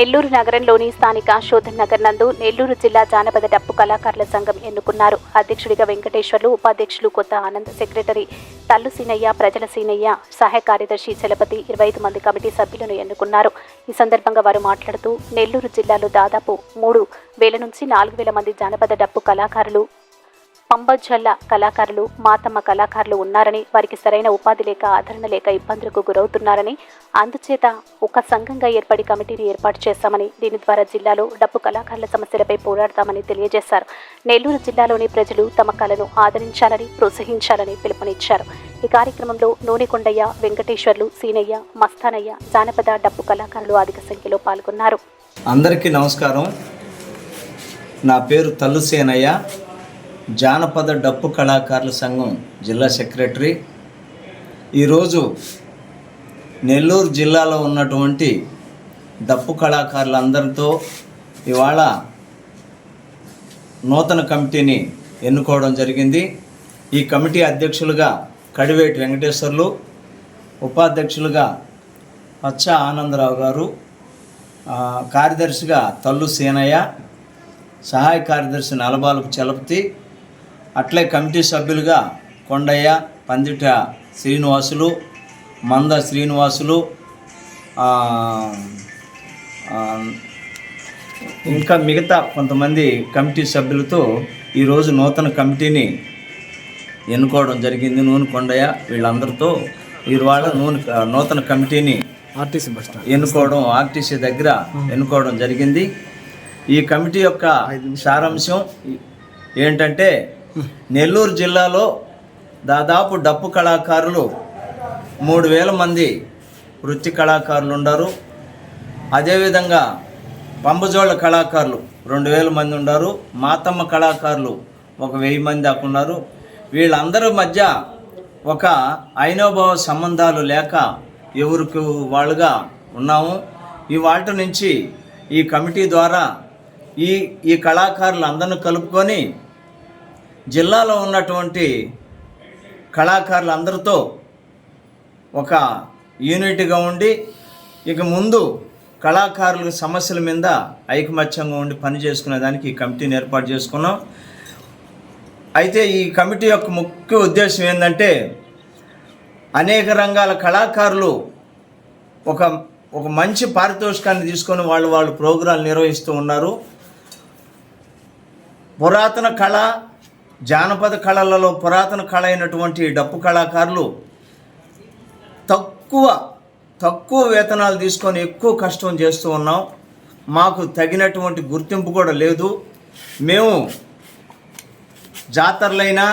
నెల్లూరు నగరంలోని స్థానిక శోధన్ నగర్ నందు నెల్లూరు జిల్లా జానపద డప్పు కళాకారుల సంఘం ఎన్నుకున్నారు. అధ్యక్షుడిగా వెంకటేశ్వర్లు ఉపాధ్యక్షులు కొత్త ఆనంద్ సెక్రటరీ తల్లు సీనయ్య ప్రజల సీనయ్య సహాయ కార్యదర్శి చలపతి ఇరవై ఐదు మంది కమిటీ సభ్యులను ఎన్నుకున్నారు. ఈ సందర్భంగా వారు మాట్లాడుతూ నెల్లూరు జిల్లాలో దాదాపు మూడు వేల నుంచి నాలుగు వేల మంది జానపద డప్పు కళాకారులు పంబజల్ల కళాకారులు మాతమ్మ కళాకారులు ఉన్నారని వారికి సరైన ఉపాధి లేక ఆదరణ లేక ఇబ్బందులకు గురవుతున్నారని అందుచేత ఒక సంఘంగా ఏర్పడి కమిటీని ఏర్పాటు చేశామని దీని ద్వారా జిల్లాలో డప్పు కళాకారుల సమస్యలపై పోరాడతామని తెలియజేశారు. నెల్లూరు జిల్లాలోని ప్రజలు తమ కళను ఆదరించాలని ప్రోత్సహించాలని పిలుపునిచ్చారు. ఈ కార్యక్రమంలో నూనెకొండయ్య వెంకటేశ్వర్లు సీనయ్య మస్తానయ్య జానపద డప్పు కళాకారులు అధిక సంఖ్యలో పాల్గొన్నారు. అందరికీ నమస్కారం. నా పేరు తల్లుసేనయ్య. జానపద డప్పు కళాకారుల సంఘం జిల్లా సెక్రటరీ. ఈరోజు నెల్లూరు జిల్లాలో ఉన్నటువంటి డప్పు కళాకారులందరితో ఇవాళ నూతన కమిటీని ఎన్నుకోవడం జరిగింది. ఈ కమిటీ అధ్యక్షులుగా కడివేటి వెంకటేశ్వర్లు ఉపాధ్యక్షులుగా పచ్చ ఆనందరావు గారు కార్యదర్శిగా తల్లు సీనయ్య సహాయ కార్యదర్శి నలబాలకు చలపతి అట్లే కమిటీ సభ్యులుగా కొండయ్య పందిట శ్రీనివాసులు మంద శ్రీనివాసులు ఇంకా మిగతా కొంతమంది కమిటీ సభ్యులతో ఈరోజు నూతన కమిటీని ఎన్నుకోవడం జరిగింది నూనె కొండయ్య వీళ్ళందరితో. ఇవాళ నూనె నూతన కమిటీని ఆర్టీసీ బస్ ఎన్నుకోవడం ఆర్టీసీ దగ్గర ఎన్నుకోవడం జరిగింది. ఈ కమిటీ యొక్క సారాంశం ఏంటంటే నెల్లూరు జిల్లాలో దాదాపు డప్పు కళాకారులు మూడు వేల మంది వృత్తి కళాకారులు ఉన్నారు అదేవిధంగా పంబజోళ్ళ కళాకారులు రెండు వేల మంది ఉన్నారు మాతమ్మ కళాకారులు ఒక వెయ్యి మంది దాకా ఉన్నారు. వీళ్ళందరి మధ్య ఒక ఐనోభావ సంబంధాలు లేక ఎవరికి వాళ్ళుగా ఉన్నాము. ఈ వాటి నుంచి ఈ కమిటీ ద్వారా ఈ ఈ కళాకారులు అందరిని కలుపుకొని జిల్లాలో ఉన్నటువంటి కళాకారులందరితో ఒక యూనిట్గా ఉండి ఇక ముందు కళాకారుల సమస్యల మీద ఐకమత్యంగా ఉండి పని చేసుకునే దానికి ఈ కమిటీని ఏర్పాటు చేసుకున్నాం. అయితే ఈ కమిటీ యొక్క ముఖ్య ఉద్దేశం ఏంటంటే అనేక రంగాల కళాకారులు ఒక ఒక మంచి పారితోషికాన్ని తీసుకొని వాళ్ళు వాళ్ళు ప్రోగ్రాలు నిర్వహిస్తూ ఉన్నారు. పురాతన కళ జానపద కళలలో పురాతన కళ అయినటువంటి డప్పు కళాకారులు తక్కువ తక్కువ వేతనాలు తీసుకొని ఎక్కువ కష్టం చేస్తూ ఉన్నాం. మాకు తగినటువంటి గుర్తింపు కూడా లేదు. మేము జాతరలైనా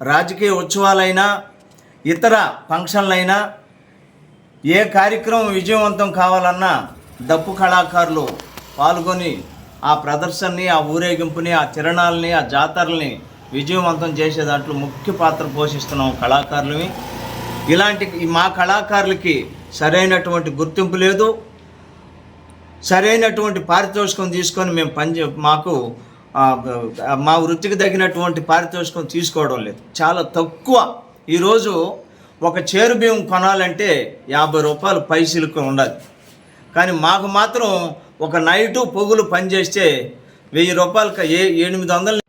రాజకీయ ఉత్సవాలైనా ఇతర ఫంక్షన్లైనా ఏ కార్యక్రమం విజయవంతం కావాలన్నా డప్పు కళాకారులు పాల్గొని ఆ ప్రదర్శనని ఆ ఊరేగింపుని ఆ తిరణాలని ఆ జాతరల్ని విజయవంతం చేసే దాంట్లో ముఖ్య పాత్ర పోషిస్తున్నాం కళాకారులవి ఇలాంటి మా కళాకారులకి సరైనటువంటి గుర్తింపు లేదు. సరైనటువంటి పారితోషికం తీసుకొని మేము పని మాకు మా వృత్తికి తగినటువంటి పారితోషికం తీసుకోవడం లేదు. చాలా తక్కువ. ఈరోజు ఒక చేరు బియ్యం కొనాలంటే యాభై రూపాయలు పైసలకు ఉండాలి. కానీ మాకు మాత్రం ఒక నైటు పొగులు పనిచేస్తే వెయ్యి రూపాయలకి ఏ ఎనిమిది వందలు